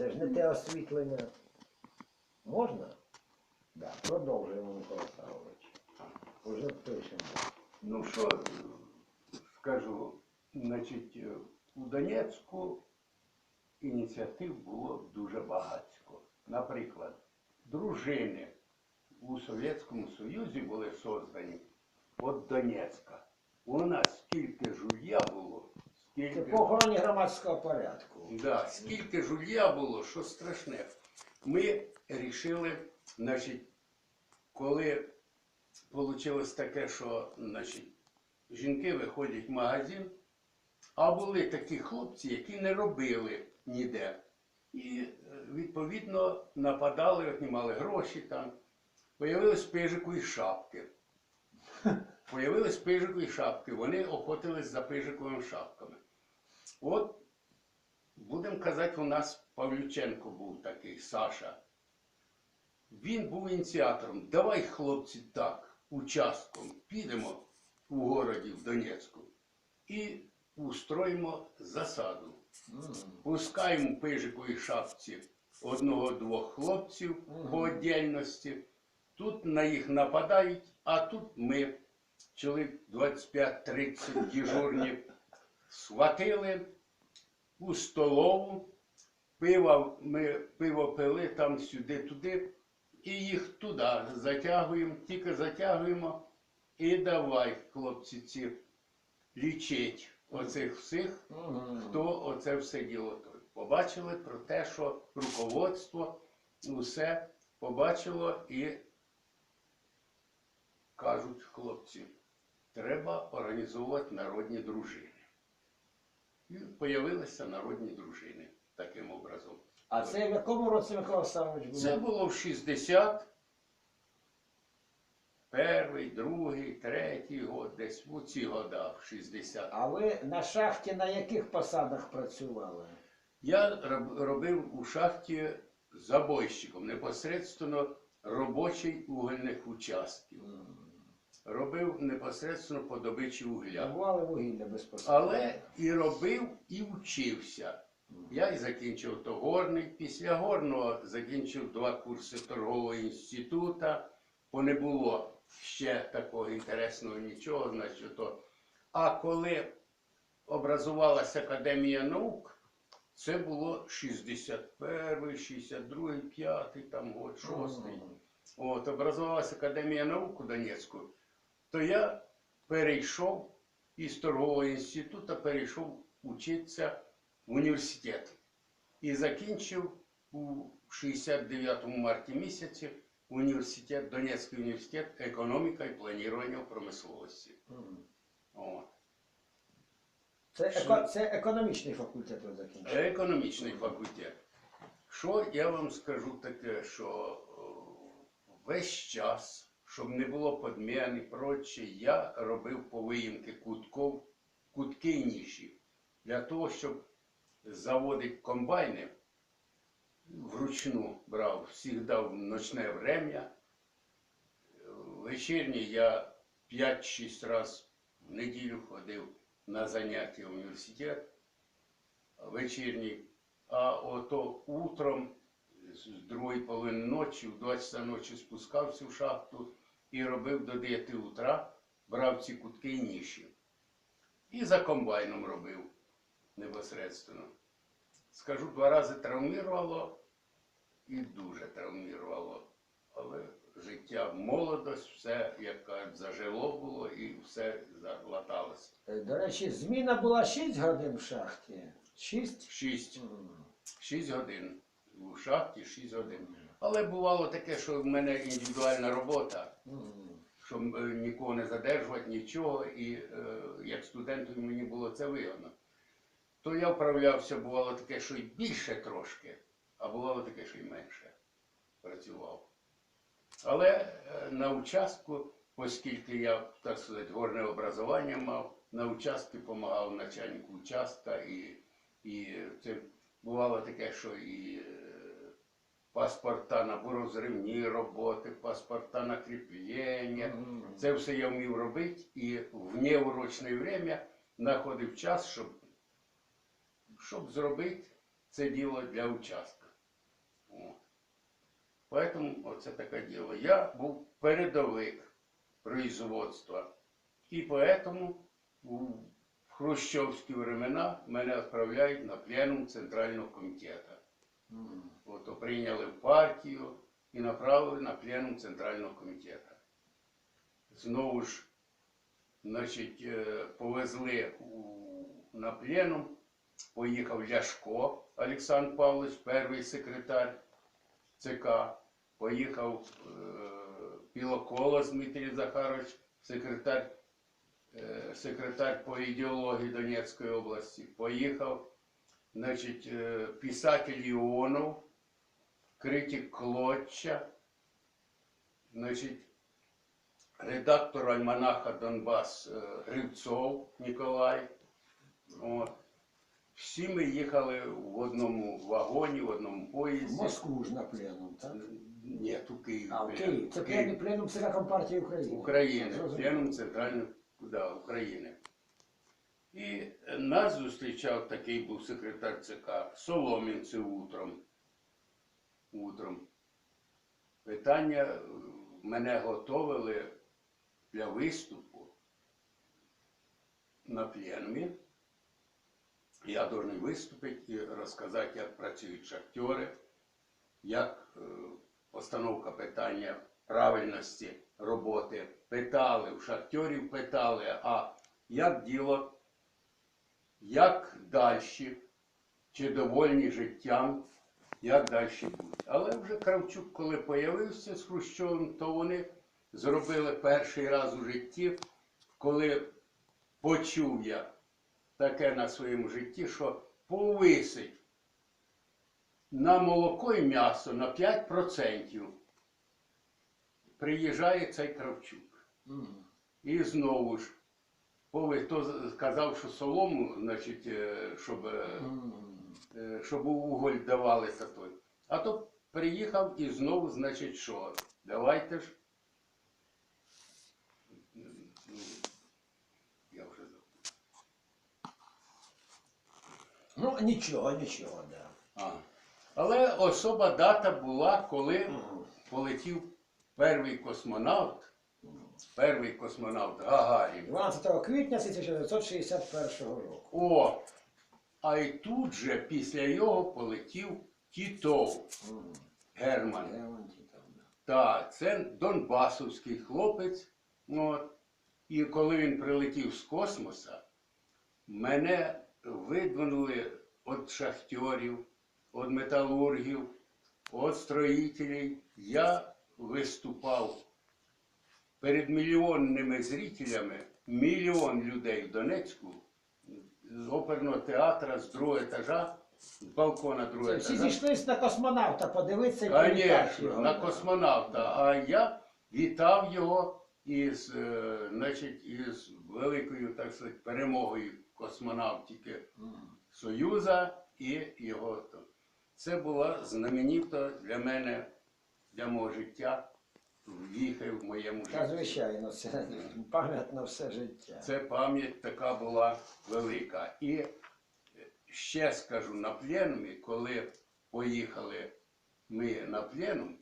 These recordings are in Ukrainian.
Це ж не те освітлення. Можна? Да, продовжуємо, Микола Савович. Уже пишемо. Ну що скажу, значить, у Донецьку ініціатив було дуже багатько. Наприклад, дружини у Совєтському Союзі були создані від Донецька. У нас скільки жулья було, скільки, по охороні громадського порядку. да, скільки жулья було, що страшне. Ми рішили, значить, коли вийшло таке, що значить, жінки виходять в магазин, а були такі хлопці, які не робили ніде. І е, відповідно нападали, отнімали гроші там. Появились пижику і шапки. Появились пижику і шапки. Вони охотились за пижиковими шапками. От, будемо казати, у нас Павлюченко був такий, Саша. Він був ініціатором. Давай, хлопці, так, участком підемо у городі в Донецьку і устроїмо засаду. Пускаємо в пижиковій шапці одного-двох хлопців по отдельності. Тут на їх нападають, а тут ми, чоловік 25-30 дежурні, схватили у столову, пиво, ми пиво пили там сюди-туди, і їх туди затягуємо, тільки затягуємо. І давай, хлопці, ці лічить оцих всіх хто оце все діло той. Побачили про те, що руководство усе побачило і кажуть хлопці, треба організовувати народні дружини. І появилися народні дружини таким образом. А це в якому році Микола Савович був? Це було в 60 перший, другий, третій год, десь у ці года, в 60. А ви на шахті на яких посадах працювали? Я робив у шахті забойщиком, непосредственно робочий угольних участків. Робив непосредственно по добичі вугля. Добували вугілля безпосередньо. Але і робив, і вчився. Я і закінчив то горний. Після горного закінчив два курси торгового інституту, бо не було ще такого інтересного нічого. Значить, то. А коли образувалася Академія наук, це було 61, 62, 5, там год, 6. От, образувалася Академія наук у Донецьку, то я перейшов із торгового інституту, перейшов учитися в університет. І закінчив у 69-му марті місяці університет, Донецький університет економіка і планування промисловості. Це, еко... це економічний факультет ви закінчили. Економічний факультет. Що я вам скажу таке, що весь час, щоб не було подмін і проче, я робив повиїмки кутков, кутки ніші. Для того, щоб заводити комбайни, вручну брав, завжди в ночне время. Вечірній я 5-6 разів в неділю ходив на заняття в університет вечірній, а ото утром з другої половини ночі, в 2 часа ночі спускався в шахту і робив до 9 утра, брав ці кутки і ніші. І за комбайном робив непосредственно. Скажу, два рази травмірувало і дуже травмірувало. Але життя, молодость, все, як кажуть, зажило було і все залаталося. Е, До речі, зміна була 6 годин в шахті. 6? Шість. 6 годин. У шахті 6 годин. Але бувало таке, що в мене індивідуальна робота, щоб е, нікого не задержувати, нічого. І е, як студенту мені було це вигодно. То я вправлявся, бувало таке, що й більше трошки, а бувало таке, що й менше працював. Але е, на участку, оскільки я, так сказати, горне образування мав, на участку допомагав начальнику участка і, і це бувало таке, що і е, паспорта на розривні роботи, паспорта на кріплення. Це все я вмів робити і в неурочне время знаходив час, щоб, щоб зробити це діло для участка. Поэтому оце таке діло. Я був передовик производства. І поэтому у хрущовські времена мене відправляють на пленум Центрального комітету. М. От прийняли в партію і направили на пленум Центрального комітету. Знову ж, значить, е, повезли на пленум, поїхав Ляшко Олександр Павлович, перший секретар ЦК, поїхав е, Білоколос Дмитрій Захарович, секретар, е, секретар по ідеології Донецької області, поїхав значить, е, писатель Іонов, критик Клотча, значить, редактор альманаха Донбас е, Гривцов Ніколай. От. Всі ми їхали в одному вагоні, в одному В поїзді. Москву ж на пленум, так? Ні, у Києві. А, в. Київ. Це пленум, пленум ЦК Компартії України. України, пленум центральної да, України. І нас зустрічав такий був секретар ЦК Соломінцев утром. Утром. Питання е, мене готовили для виступу на пленумі. Я должен виступити і розказати, як працюють шахтери, як е, постановка питання правильності роботи. Питали, в шахтерів питали, а як діло, як далі, чи довольні життям, як далі буде. Але вже Кравчук, коли появився з Хрущовим, то вони зробили перший раз у житті, коли почув я таке на своєму житті, що повисить на молоко і м'ясо на 5% приїжджає цей Кравчук. І знову ж, пови- хто сказав, що солому, значить, е, щоб, е, е, щоб уголь давали та той. А то приїхав і знову, значить, що? Давайте ж. Ну, Я вже забув. Ну, нічого, нічого, да. А. Але особа дата була, коли полетів перший космонавт, перший космонавт Гагарін. 12 квітня 1961 року. О, а й тут же після його полетів Тітов М. Герман. Да. Так, це Донбасовський хлопець. От. І коли він прилетів з космоса, мене видвинули від шахтерів, від металургів, від строїтелів. Я виступав перед мільйонними зрителями, мільйон людей в Донецьку, з оперного театру, з другого етажа, з балкона другого всі етажа. зійшлись на космонавта, подивитися і привітати Конечно, його, на космонавта. А я вітав його із, е, значить, із великою, так сказати, перемогою космонавтики Союза і його. то. Це була знаменита для мене, для мого життя, віхи в моєму Та житті. звичайно, це пам'ять на все життя. Це пам'ять така була велика. І ще скажу на пленумі, коли поїхали ми на пленум,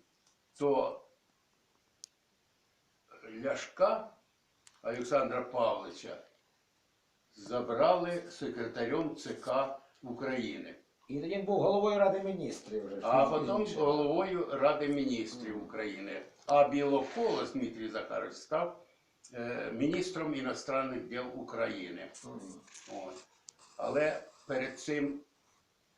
то Ляшка Олександра Павловича забрали секретарем ЦК України, І він був головою Ради міністрів вже. а потім головою Ради міністрів України. А Білоколос Дмитрій Захарович став е, міністром іностранних діл України. От. Але перед цим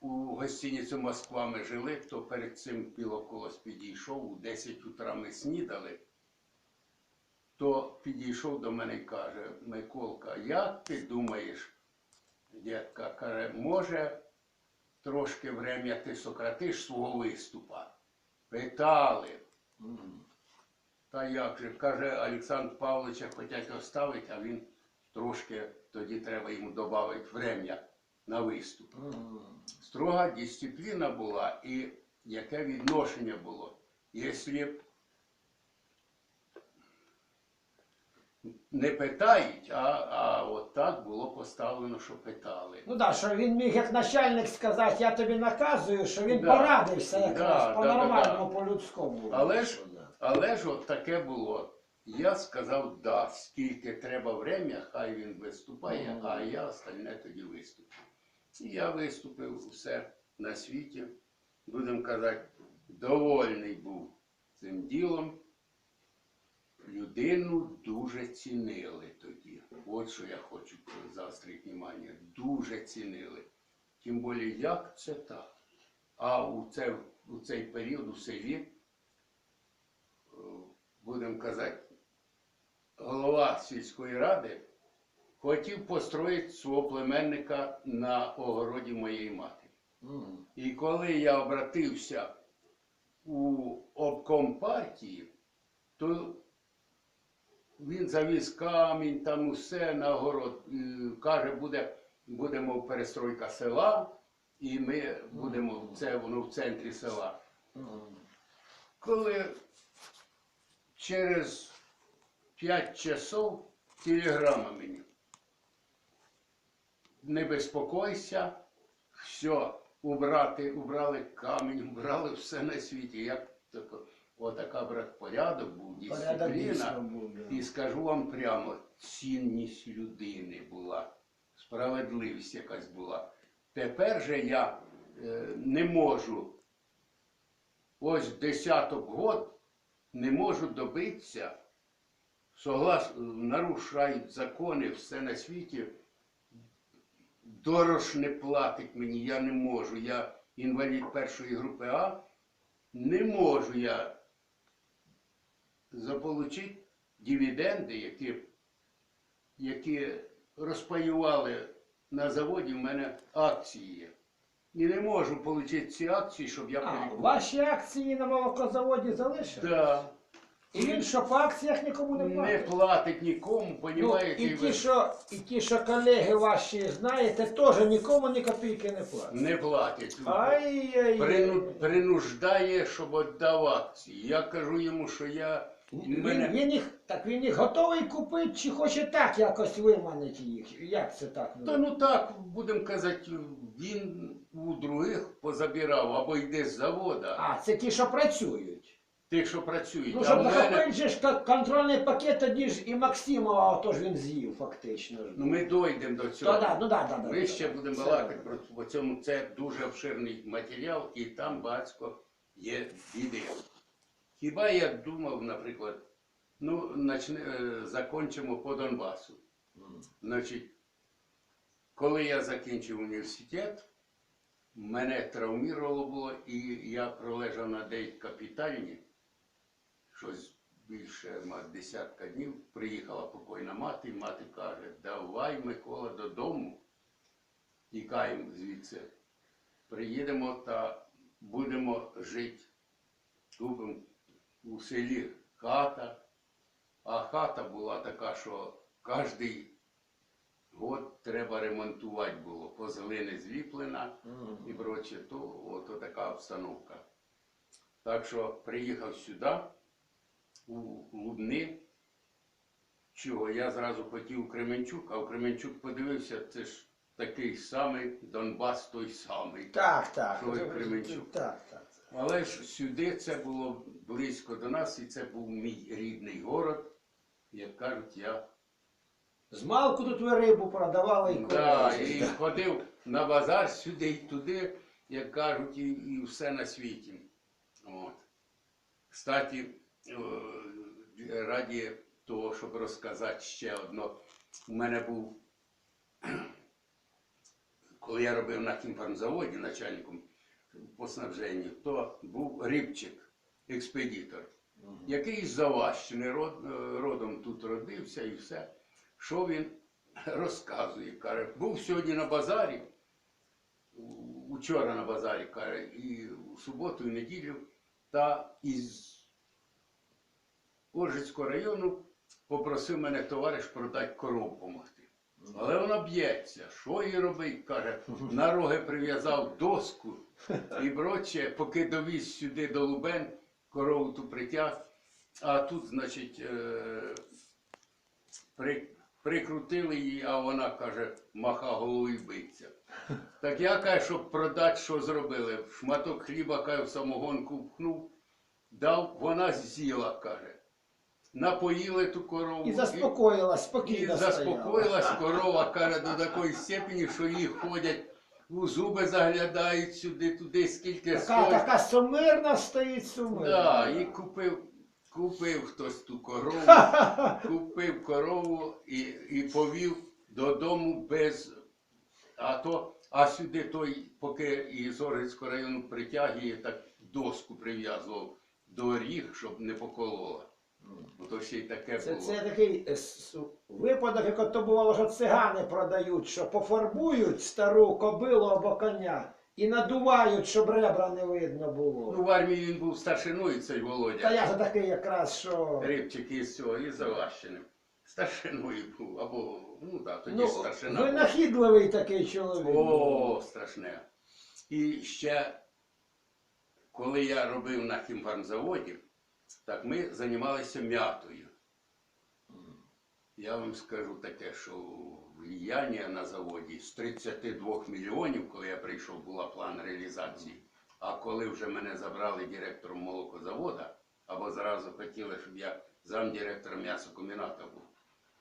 у гостиниці Москва ми жили, то перед цим Білоколос підійшов, у 10 утра ми снідали, то підійшов до мене і каже, Миколка, як ти думаєш, дядька, каже, може трошки врем'я ти сократиш свого виступа? Питали. М. Та як же, каже Олександр Павловича хотять оставити, а він трошки тоді треба йому додати врем'я на виступ. Строга дисципліна була і яке відношення було. Якщо не питають, а, а от так було поставлено, що питали. Ну так, що він міг як начальник сказати, я тобі наказую, що він Да. порадився якраз Да, да, по-нормальному, да, по-людському. Але ж- Да. Але ж от таке було. Я сказав, да, скільки треба врем'я, хай він виступає, а я остальне тоді виступлю. І я виступив все на світі. Будемо казати, довольний був цим ділом. Людину дуже цінили тоді. От що я хочу заострити увагу. Дуже цінили. Тим більше, як це так? А у, це, у цей період у селі будемо казати, голова сільської ради хотів построїти свого племенника на огороді моєї матері. Мгм. І коли я обратився у обком партії, то він завіз камінь, там усе на огород. Каже, буде, будемо перестройка села, і ми будемо, це воно в центрі села. Коли через 5 часов телеграма мені. Не безпокойся, все, убрати, убрали камінь, убрали все на світі. Як тако, отака брат порядок був, дисципліна. був. да. І скажу вам прямо, цінність людини була, справедливість якась була. Тепер же я е, не можу, ось десяток год не можу добитися, соглас, нарушають закони, все на світі. Дорож не платить мені, я не можу. Я інвалід першої групи А, не можу я заполучити дивіденди, які, які розпаювали на заводі, в мене акції. І не можу отримати ці акції, щоб я А, ваші акції на молокозаводі залишили? Да. І він що по акціях нікому не Не платить? платить нікому, Ну, понімаєте? і, ви- ті, що, і ті, що колеги ваші знаєте, теж нікому ні копійки не платять. Не платять. Ай-яй. Прину, принуждає, щоб віддав акції. Я кажу йому, що я. Він, мене- він їх, так він їх готовий купити, чи хоче так якось виманити їх? Як це так? Та ну так, будемо казати, він у других позабирав або йде з завода, А, це ті, що працюють. тих, що працюють. Ну, а щоб в мене, захопити ж контрольний пакет, тоді ж і Максимова, тож він з'їв фактично. ж. ну ми дійдемо до цього. То да, ну да, да, да. Ми да, ще да. будемо Це балакати добре. про по цьому. Це дуже обширний матеріал, і там багатько є біди. Хіба я думав, наприклад, ну, начне, е, закончимо по Донбасу. Значить, коли я закінчив університет, мене травмірувало було, і я пролежав на деякій капітальні, щось більше десятка днів. Приїхала покойна мати, і мати каже, давай, Микола, додому, тікаємо звідси. Приїдемо та будемо жити. Купимо у селі хата. А хата була така, що кожен год треба ремонтувати було. По глини зліплена Мгм. і проче, то от така обстановка. Так що приїхав сюди, у Лубни. Чого? Я зразу хотів у Кременчук, а у Кременчук подивився, це ж такий самий Донбас той самий. Так, так. Що Це- Кременчук? Так, так. Але ж сюди це було близько до нас, і це був мій рідний город. Як кажуть, я Змалку тут ви рибу продавали і да, курили. і ходив на базар сюди і туди, як кажуть, і, і все на світі. От. Кстати, е, раді того, щоб розказати ще одно, у мене був, коли я робив на хімфармзаводі начальником по снабженню, то був рибчик, експедитор який з Заващини род, е, родом тут родився і все. Що він розказує? Каже, був сьогодні на базарі, учора на базарі, каже, і у суботу, і неділю, та із Оржицького району попросив мене товариш продати корову допомогти. Але вона б'ється. Що їй робить? Каже, на роги прив'язав доску і проче, поки довіз сюди до Лубен, корову ту притяг. А тут, значить, е, При, прикрутили її, а вона каже, маха головою биться. Так я каже, щоб продати, що зробили. Шматок хліба каже, в самогонку впхнув, дав, вона з'їла, каже. Напоїли ту корову. І заспокоїлась, І спокійно заспокоїлась корова, каже, до такої степені, що її ходять, у зуби заглядають сюди, туди, скільки Така, стоїть. така сумирна стоїть сумирна. Да, і купив, купив хтось ту корову, купив корову і, і повів додому без. А то, а сюди той, поки із Оргицького району притягує, так доску прив'язував до ріг, щоб не поколола. Бо то ще й таке Це, було. це такий е, випадок, як то бувало, що цигани продають, що пофарбують стару кобилу або коня і надувають, щоб ребра не видно було. Ну, в армії він був старшиною, цей Володя. Та я ж такий якраз, що. Рибчик із цього, із Заващини. Старшиною був, або, ну так, тоді Ну, старшина. була. винахідливий такий чоловік. О, страшне. І ще, коли я робив на хімфармзаводі, так ми займалися м'ятою. Я вам скажу таке, що влияння на заводі з 32 мільйонів, коли я прийшов, була план реалізації. А коли вже мене забрали директором молокозавода, або зразу хотіли, щоб я замдиректора м'ясокомбіната був,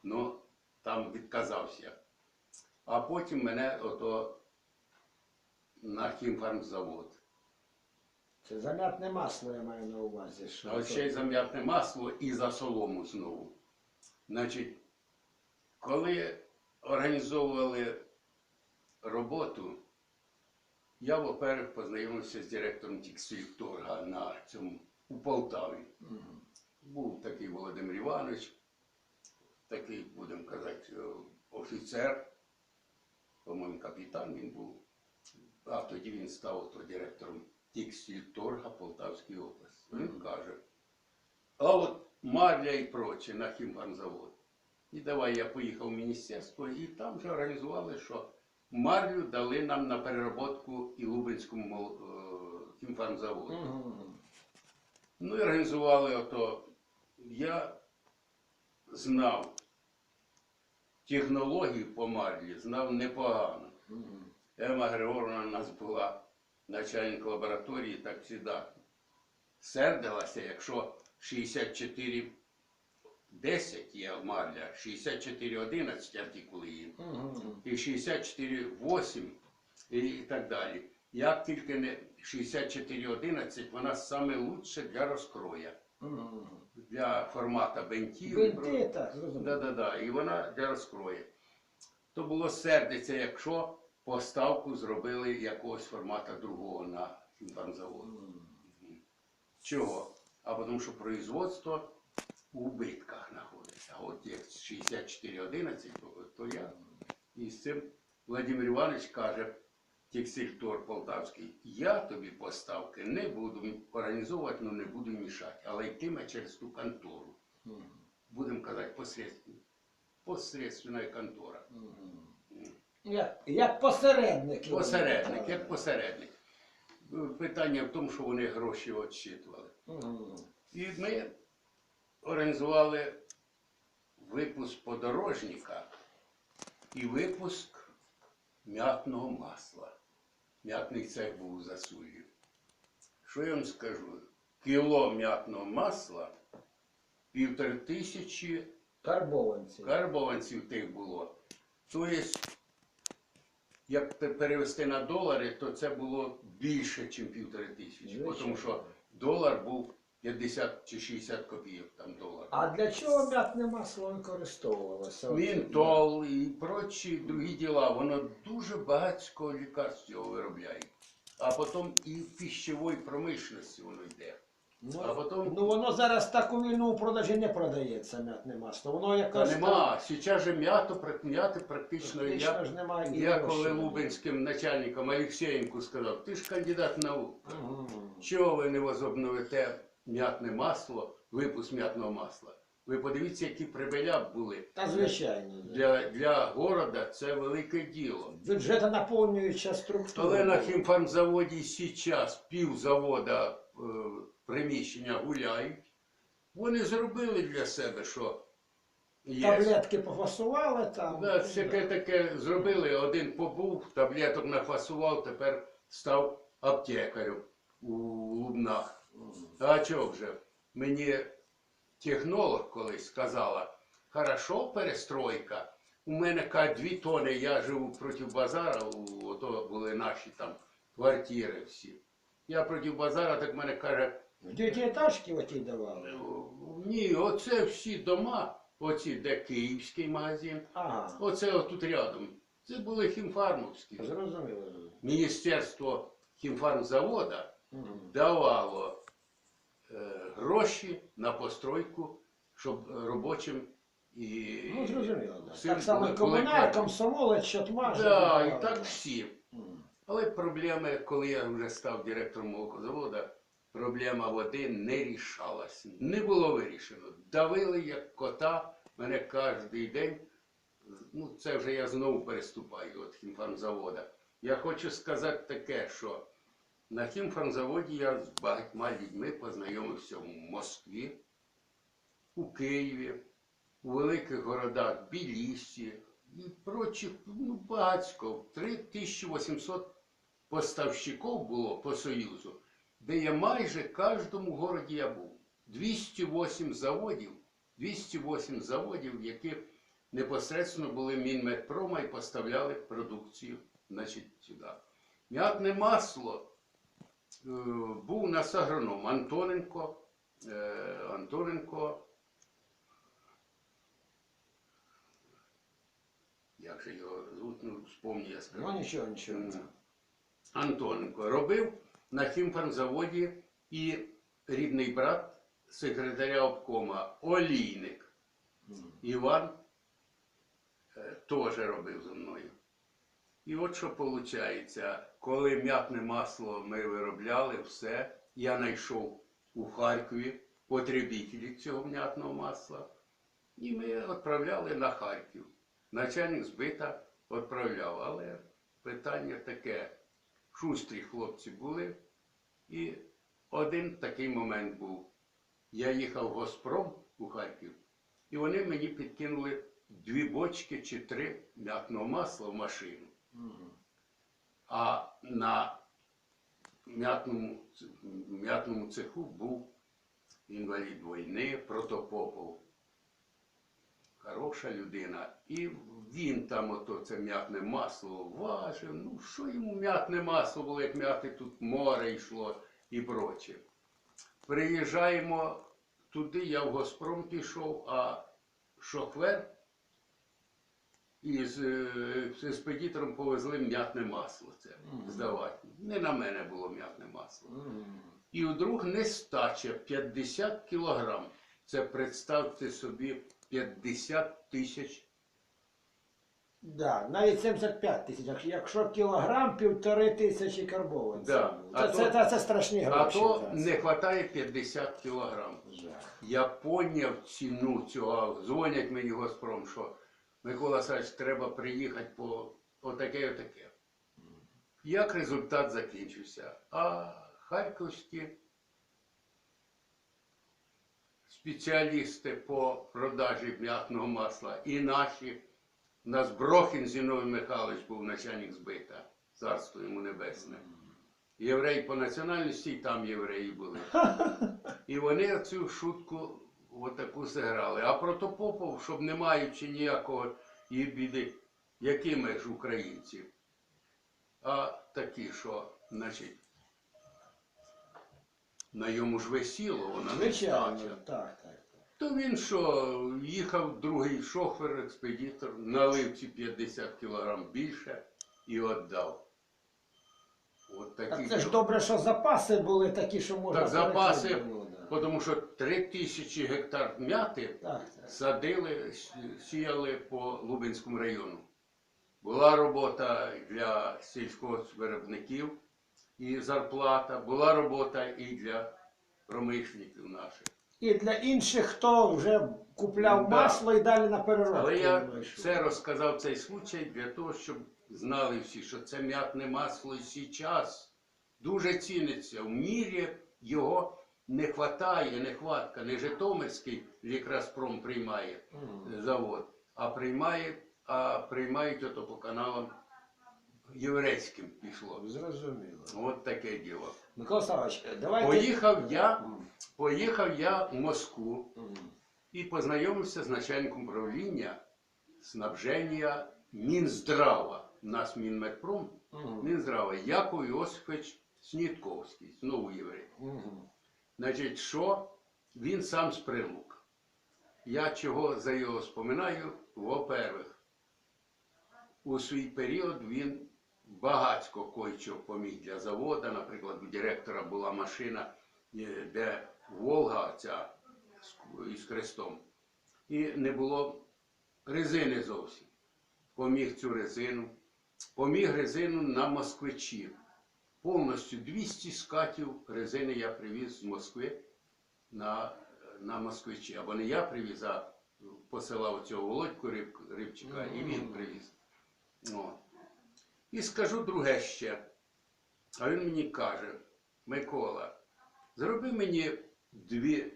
ну там відказався. А потім мене ото на хімфармзавод. Це замятне масло, я маю на увазі. Що А ще й за м'ятне масло і за солому знову. Значить, коли організовували роботу, я, во-первых, познайомився з директором Тіксвікторга на цьому у Полтаві. Мгм. Був такий Володимир Іванович, такий, будемо казати, е, офіцер, по-моєму, капітан він був. А тоді він став то директором Тіксільторга Полтавської області. Він каже, а от Марля і проче на хімфармзавод. І давай я поїхав в міністерство, і там вже організували, що марлю дали нам на перероботку і Лубенському мол- е. Мгм. Ну і організували ото. Я знав технологію по марлі, знав непогано. Мгм. Ема Григоровна у нас була начальник лабораторії, так завжди сердилася, якщо 64 10 є марля, 64 11 артикули є і 64,8 і так далі. Як тільки не 64,11, вона саме лучше для розкроя, для формата бентів. Бинти, так, да, да, да, І вона для розкрою. То було сердиться, якщо поставку зробили якогось формата другого на хімфармзавод. Чого? А тому що производство у убитках знаходиться. От як 6411, то, я. І з цим Владимир Іванович каже, текстильтор Полтавський, я тобі поставки не буду організовувати, ну не буду мішати, але йтиме через ту контору. Будемо казати, посредственно. Посредственна контора. Як, як посередники. Посередник, як посередник. Питання в тому, що вони гроші відчитували. Мгм. І ми організували випуск подорожника і випуск м'ятного масла. М'ятний цех був у засулі. Що я вам скажу? Кіло м'ятного масла, півтори тисячі Карбованці. карбованців тих було. Тобто, як перевести на долари, то це було більше, ніж півтори тисячі. Тому що долар був 50 чи 60 копійок там долар. А для чого м'ятне масло використовувалося? Мінтол і прочі другі діла, воно дуже багатського лікарств його виробляє. А потім і в пищовій промишленості воно йде. Ну, А потім- ну воно зараз так у вільному продажі не продається м'ятне масло. Воно Та якось нема. Зараз же м'ято, м'яти практично. Практично Я, ж немає і я коли немає. лубенським начальником Олексєєнку сказав, ти ж кандидат наук. Мгм. Чого ви не возобновите м'ятне масло, випуск м'ятного масла? Ви подивіться, які прибиля були. Та звичайно. Для, для города це велике діло. Бюджета наповнююча структура. Коли на хімфармзаводі зараз пів завода е, приміщення гуляють, вони зробили для себе, що Є. Таблетки пофасували там. Да, таке таке зробили, один побув, таблеток нафасував, тепер став аптекарем у Лубнах. А чого вже? Мені технолог колись сказала, хорошо, перестройка. У мене каже, дві тони, я живу проти базара, ото були наші там квартири всі. Я проти базара, так мене каже, В дев'ятиэтажки оті давали. ні, оце всі дома, оці, де київський магазин, Ага. оце отут рядом. Це були хімфармовські. Зрозуміло. Міністерство хімфармзавода Мгм. давало гроші на постройку, щоб робочим і. Ну, зрозуміло, да. Всі Так само були- і комунар, квартири. комсомолець, щотмаш. Да, і так всі. Мгм. Але проблеми, коли я вже став директором молокозаводу, проблема води не рішалася. Не було вирішено. Давили як кота, мене кожен день. Ну, це вже я знову переступаю від хімфармзавода. Я хочу сказати таке, що на хімфармзаводі я з багатьма людьми познайомився в Москві, у Києві, у великих городах Білісі і прочих, ну, багатько. 3800 поставщиків було по Союзу, де я майже в кожному городі я був. 208 заводів, 208 заводів, які непосередньо були Мінмедпрома і поставляли продукцію значить, сюди. М'ятне масло був у нас агроном Антоненко. Е, Антоненко. Як же його звуть, ну, вспомню, я скажу. Ну нічого, нічого. Антоненко робив на хімфармзаводі і рідний брат секретаря обкома Олійник Іван е, теж робив зі мною. І от що виходить, коли м'ятне масло ми виробляли, все, я знайшов у Харкові потребителів цього м'ятного масла. І ми відправляли на Харків. Начальник збита відправляв. Але питання таке. Шустрі хлопці були. І один такий момент був. Я їхав в Госпром у Харків, і вони мені підкинули дві бочки чи три м'ятного масла в машину. А на м'ятному, м'ятному цеху був інвалід війни Протопопов. Хороша людина. І він там ото це м'ятне масло важив. Ну, що йому м'ятне масло було, як м'яти тут море йшло і проче. Приїжджаємо туди, я в Госпром пішов, а шофер із е, з експедітором повезли м'ятне масло це здавати. Не на мене було м'ятне масло. І вдруг нестача 50 кілограм. Це представте собі 50 тисяч. Да, навіть 75 тисяч. Якщо- Якщо кілограм, півтори тисячі карбованців. Да. Це, А це, то- це, це страшні А гроші. то да. не вистачає 50 кілограм. Жах. Я поняв ціну цього. Дзвонять мені Госпром, що Микола Савич, треба приїхати по отаке, отаке. Як результат закінчився? А харківські спеціалісти по продажі м'ятного масла і наші, у нас Брохін Зіновій Михайлович був начальник збита, царство йому небесне. Єврей по національності, і там євреї були. І вони цю шутку отаку зіграли. А Протопопов, щоб не маючи ніякого її біди, які ми ж українці, а такі, що, значить, на йому ж весіло, вона не стача. так, так. То він що, їхав другий шофер, експедитор, налив ці 50 кілограм більше і віддав. От такі Так це ж добре, що запаси були такі, що можна. Так, запаси, да. Тому що 3 тисячі гектар м'яти Так, так. садили, сіяли по Лубенському району. Була робота для сільськогоспвиробників і зарплата, була робота і для промишленників наших. І для інших, хто вже купляв Да. масло і далі на переробку. Але я це розказав цей случай для того, щоб знали всі, що це м'ятне масло і зараз дуже ціниться. В мірі його не хватає, нехватка, не Житомирський лікраспром приймає завод, а приймає, а приймають ото по каналам єврейським пішло. Зрозуміло. От таке діло. Микола Савич, давайте. Поїхав я, поїхав я в Москву і познайомився з начальником управління снабження Мінздрава. У нас Мінмедпром, Мінздрава, Яков Йосифович Снітковський, знову єврей. Значить, що він сам з прилук. Я чого за його споминаю? Во-первых, у свій період він багатько койчо поміг для заводу. Наприклад, у директора була машина, е, де Волга ця із крестом. І не було резини зовсім. Поміг цю резину. Поміг резину на москвичів. Повністю 200 скатів резини я привіз з Москви на, на москвичі. Або не я привіз, а посилав цього Володьку Риб, Рибчика, і він привіз. О. І скажу друге ще. А він мені каже, Микола, зроби мені дві,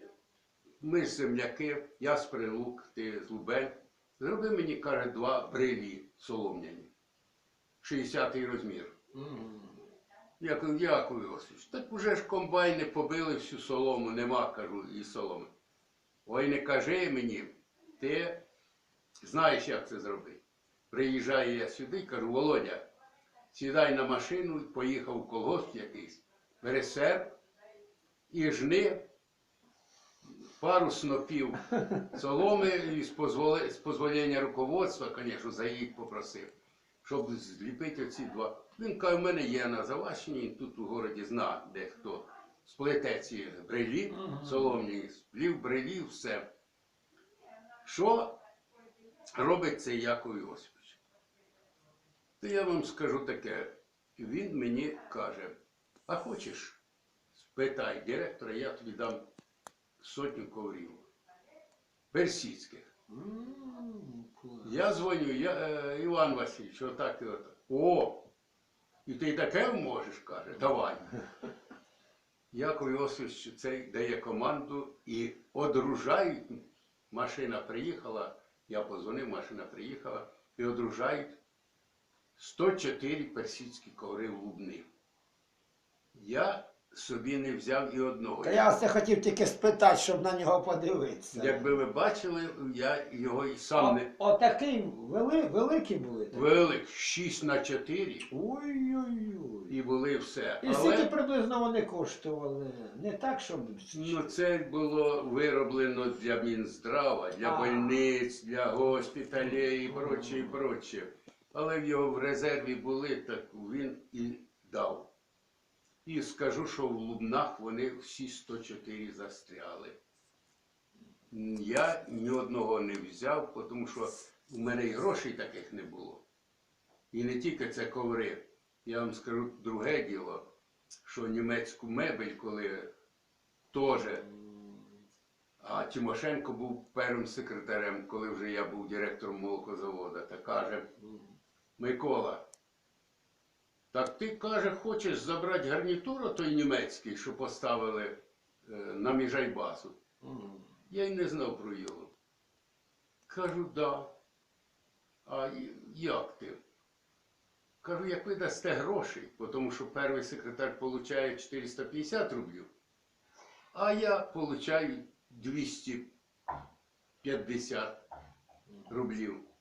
ми ж земляки, я з Прилук, ти з Лубен. Зроби мені, каже, два брилі солом'яні. 60-й розмір. М. Я кажу, дякую, Йосиф. Так уже ж комбайни побили всю солому, нема, кажу, і соломи. Ой, не кажи мені, ти знаєш, як це зробити. Приїжджаю я сюди, кажу, Володя, сідай на машину, поїхав у колгосп якийсь, бери серп і жни пару снопів соломи і з, дозволення руководства, звісно, заїдь попросив щоб зліпити оці два. Він каже, в мене є на Заващині, тут у городі зна, де хто сплете ці брелі, соломні, сплів брелі, все. Що робить цей Яков Йосипович? То я вам скажу таке. Він мені каже, а хочеш, спитай директора, я тобі дам сотню коврів. Персидських. Я дзвоню, я, е, Іван Васильович, отак і отак. О! І ти таке можеш, каже, давай. Яков Йосифович цей дає команду і одружають. Машина приїхала, я позвонив, машина приїхала, і одружають 104 персидські коври в Лубни. Я собі не взяв і одного. Та я вас хотів тільки спитати, щоб на нього подивитися. Якби ви бачили, я його і сам не. Отакий вели, великі були. такі? Велик 6 на 4 Ой-ой-ой. і були все. І скільки Але приблизно вони коштували? Не так, щоб. ну, це було вироблено для Мінздрава, для А. больниць, для госпіталей і проче, і проче. Але в його в резерві були, так він і дав. І скажу, що в Лубнах вони всі 104 застряли. Я ні одного не взяв, тому що у мене і грошей таких не було. І не тільки це коври. Я вам скажу друге діло, що німецьку мебель, коли теж, а Тимошенко був першим секретарем, коли вже я був директором молокозаводу, та каже, Микола, так ти, каже, хочеш забрати гарнітур той німецький, що поставили е, на міжайбасу? М. Я й не знав про його. Кажу, да. А як ти? Кажу, як ви дасте грошей, тому що перший секретар получає 450 рублів, а я получаю 250 рублів.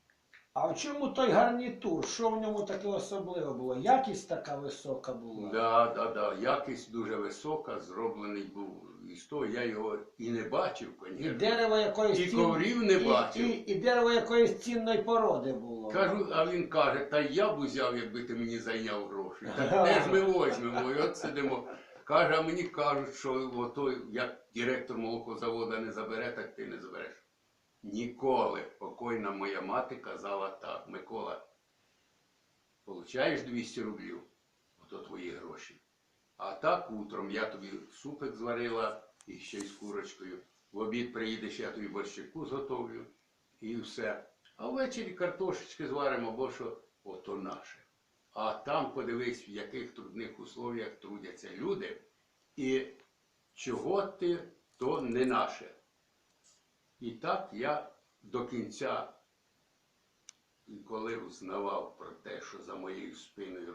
А в чому той гарнітур? Що в ньому таке особливе було? Якість така висока була? Да, да, да. Якість дуже висока, зроблений був із того, я його і не бачив, І звісно. дерево якоїсь І цін- коврів не і- бачив. І, і дерево якоїсь цінної породи було. Кажу, а він каже, та я б узяв, якби ти мені зайняв гроші. Так де ж ми возьмемо? І от сидимо. Каже, а мені кажуть, що ото, як директор молокозаводу не забере, так ти не забереш. Ніколи. Покойна моя мати казала так, Микола, получаєш 200 рублів, ото твої гроші. А так утром я тобі супик зварила і ще й з курочкою. В обід приїдеш, я тобі борщику зготовлю і все. А ввечері картошечки зваримо, бо що ото наше. А там подивись, в яких трудних условіях трудяться люди. І чого ти, то не наше. І так я до кінця, коли узнавав про те, що за моєю спиною